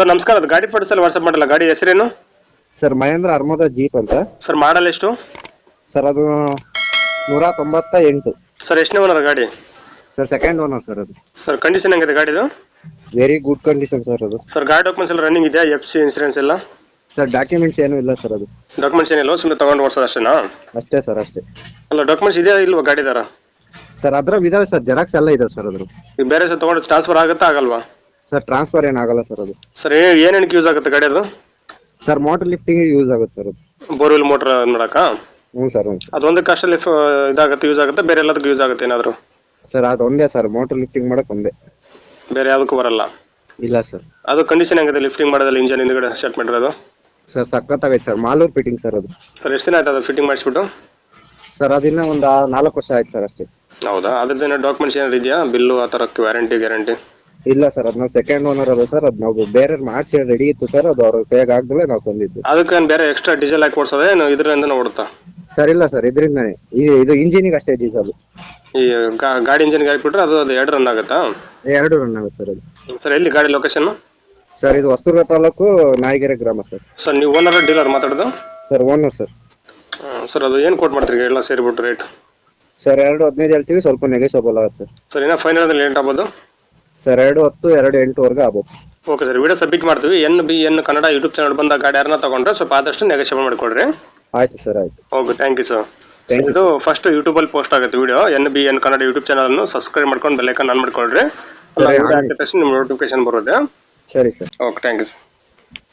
Sir ನಮಸ್ಕಾರ. ಅದು ಗಾಡಿ ಫೋಟೋಸ್ ಎಲ್ಲ ವಾಟ್ಸಪ್ ಮಾಡಲ್ಲ. ಗಾಡಿ ಹೆಸರೇನು? ಸರ್ ಮಹೇಂದ್ರ ಅರ್ಮದ ಜೀಪ್ ಅಂತ. ಸರ್ ಮಾಡಲ್ ಎಷ್ಟು? ಸರ್ ಅದು ನೂರ ತೊಂಬತ್ತ ಎಂಟು ಸರ್ ಎಷ್ಟನೇ ಓನರ್ ಗಾಡಿ? ಸರ್ ಸೆಕೆಂಡ್ ಓನರ್ ಸರ್ ಅದು. ಸರ್ ಕಂಡೀಷನ್ ಹೆಂಗಿದೆ ಗಾಡಿದು? ವೆರಿ ಗುಡ್ ಕಂಡೀಷನ್ ಸರ್ ಅದು. ಸರ್ ಗಾಡಿ ಡಾಕ್ಯುಮೆಂಟ್ಸ್ ಎಲ್ಲ ರನ್ನಿಂಗ್ ಇದೆಯಾ? ಎಫ್ ಸಿ ಇನ್ಸೂರೆನ್ಸ್ ಎಲ್ಲ? ಸರ್ ಡಾಕ್ಯುಮೆಂಟ್ಸ್ ಏನೂ ಇಲ್ಲ ಸರ್ ಅದು. ಡಾಕ್ಯುಮೆಂಟ್ಸ್ ಏನಿಲ್ಲ? ಸುಮ್ಮನೆ ತಗೊಂಡು ಓಡಿಸೋದು ಅಷ್ಟೇನಾ? ಅಷ್ಟೇ ಸರ್ ಅಷ್ಟೇ. ಅಲ್ಲ ಡಾಕ್ಯುಮೆಂಟ್ಸ್ ಇದೆಯಾ ಇಲ್ವಾ ಗಾಡಿದಾರ ಸರ್ ಅದ್ರ ಇದಾವೆ ಸರ್. ಜೆರಾಕ್ಸ್ ಎಲ್ಲ ಇದೆ ಸರ್ ಅದ್ರ ಈಗ ಬೇರೆ ಸರ್ ತೊಗೊಂಡು ಟ್ರಾನ್ಸ್ಫರ್ ಆಗುತ್ತಾ ಆಗಲ್ವಾ? ಸರ್ ಟ್ರಾನ್ಸ್ಫರ್ ಏನಾಗಲ್ಲ ಸರ್ ಅದು. ಸರ್ ಏನೇನಕ್ಕೆ ಯೂಸ್ ಆಗುತ್ತೆ ಗಾಡಿ ಅದು? ಸರ್ ಮೋಟರ್ ಲಿಫ್ಟಿಂಗ್ ಯೂಸ್ ಆಗುತ್ತೆ ಸರ್ ಅದು. ಬೋರ್ವೆಲ್ ಮೋಟರ್ ಮಾಡಕ ಹ್ಞೂ ಸರ್ ಹ್ಞೂ ಅದೊಂದು ಕಷ್ಟಲ್ಲಿ ಇದಾಗುತ್ತೆ ಯೂಸ್ ಆಗುತ್ತೆ ಬೇರೆ ಎಲ್ಲದಕ್ಕೂ ಯೂಸ್ ಆಗುತ್ತೆ ಏನಾದರೂ? ಸರ್ ಅದು ಒಂದೇ ಸರ್ ಮೋಟರ್ ಲಿಫ್ಟಿಂಗ್ ಮಾಡಕ್ ಒಂದೇ. ಬೇರೆ ಯಾವುದಕ್ಕೂ ಬರಲ್ಲ? ಇಲ್ಲ ಸರ್. ಅದು ಕಂಡೀಷನ್ ಹೆಂಗಿದೆ ಲಿಫ್ಟಿಂಗ್ ಮಾಡೋದಲ್ಲ ಇಂಜನ್ ಹಿಂದ್ಗಡೆ ಸೆಟ್ ಮಾಡಿರೋದು? ಸರ್ ಸಖತ್ತಾಗೈತೆ ಸರ್ ಮಾಲೂರ್ ಫಿಟ್ಟಿಂಗ್ ಸರ್ ಅದು. ಸರ್ ಎಷ್ಟು ದಿನ ಆಯ್ತು ಅದು ಫಿಟ್ಟಿಂಗ್ ಮಾಡಿಸ್ಬಿಟ್ಟು? ಸರ್ ಅದಿನ್ನ ಒಂದು ನಾಲ್ಕು ವರ್ಷ ಆಯ್ತು ಸರ್ ಅಷ್ಟೇ. ಹೌದಾ? ಅದ್ರದ್ದೇನೋ ಡಾಕ್ಯುಮೆಂಟ್ಸ್ ಏನಾದ್ರು ಇದೆಯಾ? ಬಿಲ್ಲು ಆ ಥರ ವ್ಯಾರಂಟಿ ಗ್ಯಾರಂಟಿ ಇಲ್ಲ ಸರ್ ಅದು ನಾವು ಸೆಕೆಂಡ್ ಓನರ್ ಅಲ್ಲ ಸರ್ ಅದು ನಾವು ಬೇರೆ ಮಾಡಿಸಿ ರೆಡಿ ಇತ್ತು ಸರ್ ಅದು ಅವ್ರ ಕೈಯಾಗ ಆಗ್ದಲೇ ನಾವು ತಂದಿದ್ದು. ಅದಕ್ಕೆ ಬೇರೆ ಎಕ್ಸ್ಟ್ರಾ ಡೀಸೆಲ್ ಹಾಕಿ ಓಡಿಸೋದೇ ಏನು? ಇದರಿಂದ ಓಡುತ್ತಾ? ಸರ್ ಇಲ್ಲ ಸರ್ ಇದರಿಂದಾನೆ. ಇದು ಇದು ಇಂಜಿನಿಗೆ ಅಷ್ಟೇ ಡೀಸೆಲ್ ಈ ಗಾ- ಗಾಡಿ ಇಂಜಿನ್ಗೆ ಹಾಕ್ಬಿಟ್ರೆ ಅದು ಅದು ಎರಡು ರನ್ ಆಗುತ್ತಾ? ಎರಡು ರನ್ ಆಗುತ್ತೆ ಸರ್ ಅದು. ಸರ್ ಎಲ್ಲಿ ಗಾಡಿ ಲೊಕೇಶನ್ ಸರ್ ಇದು ಹೊಸದುರ್ಗ ತಾಲೂಕು ನಾಯಿಗೆರೆ ಗ್ರಾಮ ಸರ್. ಸರ್ ನೀವು ಓನರ್ ಡೀಲರ್ ಮಾತಾಡೋದು? Sir owner sir. ಹ್ಮ್, ಸರ್ ಅದು ಏನು ಕೊಟ್ಟು ಮಾಡ್ತೀರಿ ಎಲ್ಲ ಸೇರಿಬಿಟ್ಟು ರೇಟ್ ಸರ್ ಎರಡು ಹದಿನೈದು ಹೇಳ್ತೀವಿ ಸ್ವಲ್ಪ ನೆಗೆಸೋಬಲ್ ಆಗುತ್ತೆ ಸರ್. ಸರ್ ಇನ್ನೂ ಫೈನಲ್ ಅಂದ್ರೆ ಲೇಟ್ ಆಗ್ಬೋದು? ಸರ್ ಎರಡು ಹತ್ತು ಎರಡು ಎಂಟುವರೆಗೆ ಆಗ್ಬೋದು. ಓಕೆ ಸರ್ ವಿಡಿಯೋ ಸಬ್ಮಿಟ್ ಮಾಡ್ತೀವಿ. N B N Kannada YouTube channel ಬಂದ ಗಾಡಿ ಯಾರನ್ನ ತಗೊಂಡ್ರೆ ಸ್ವಲ್ಪ ಆದಷ್ಟು ನೆಗೋಷಿಯೇಟ್ ಮಾಡಿಕೊಡ್ರಿ. ಆಯ್ತು ಸರ್ ಆಯ್ತು. Okay thank you sir Thank you, ಇದು ಫಸ್ಟ್ ಯೂಟ್ಯೂಬಲ್ಲಿ ಪೋಸ್ಟ್ ಆಗುತ್ತೆ video N B N Kannada YouTube ಚಾನಲನ್ನು ಸಬ್ಸ್ಕ್ರೈಬ್ ಮಾಡ್ಕೊಂಡು ಬೆಲ್ಲೈಕನ್ ಆನ್ ಮಾಡ್ಕೊಳ್ರಿ. ಸರಿ, ನಿಮ್ಮ ನೋಟಿಫಿಕೇಶನ್ ಬರುತ್ತೆ. ಸರಿ ಸರ್. Okay thank you